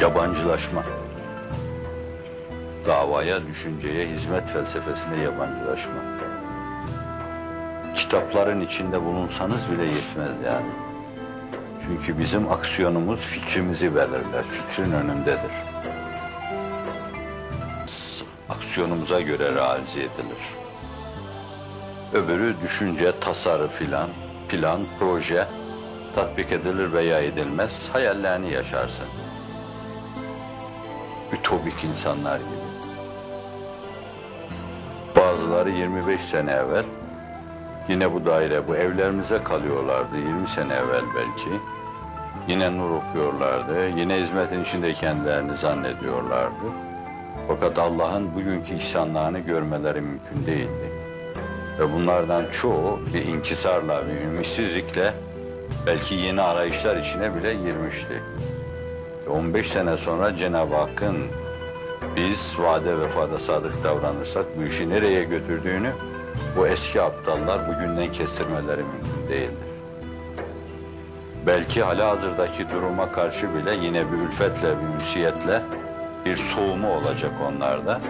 Yabancılaşma. Davaya, düşünceye, hizmet felsefesine yabancılaşma. Kitapların içinde bulunsanız bile yetmez yani. Çünkü bizim aksiyonumuz fikrimizi belirler, fikrin önündedir. Aksiyonumuza göre realize edilir. Öbürü düşünce, tasarı filan, plan, proje tatbik edilir veya edilmez, hayallerini yaşarsın. Ütopik insanlar gibi. Bazıları 25 sene evvel yine bu daire, bu evlerimize kalıyorlardı 20 sene evvel belki. Yine nur okuyorlardı, yine hizmetin içinde kendilerini zannediyorlardı. Fakat Allah'ın bugünkü ihsanlarını görmeleri mümkün değildi. Ve bunlardan çoğu bir inkisarla, bir ümitsizlikle belki yeni arayışlar içine bile girmişti. 15 sene sonra Cenab-ı Hakk'ın biz vade vefada sadık davranırsak bu işi nereye götürdüğünü bu eski aptallar bugünden kestirmeleri mümkün değildir. Belki hala hazırdaki duruma karşı bile yine bir ülfetle, bir ünsiyetle bir soğumu olacak onlarda.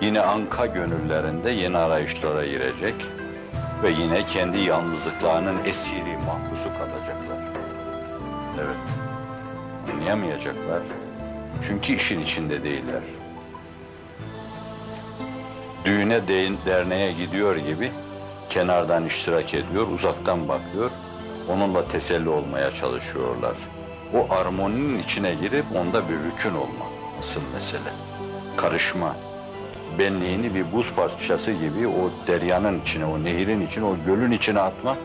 Yine anka gönüllerinde yeni arayışlara girecek ve yine kendi yalnızlıklarının esiri, mahpusu kalacaklar. Evet, anlayamayacaklar. Çünkü işin içinde değiller. Düğüne, de- derneğe gidiyor gibi kenardan iştirak ediyor, uzaktan bakıyor. Onunla teselli olmaya çalışıyorlar. O armoninin içine girip onda bir rükün olma asıl mesele. Karışma. Benliğini bir buz parçası gibi o deryanın içine, o nehirin içine, o gölün içine atma,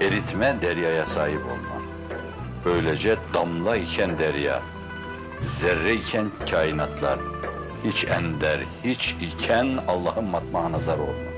eritme, deryaya sahip olma. Böylece damla iken derya, zerre iken kainatlar, hiç ender, hiç iken Allah'ın matmaha nazar olma.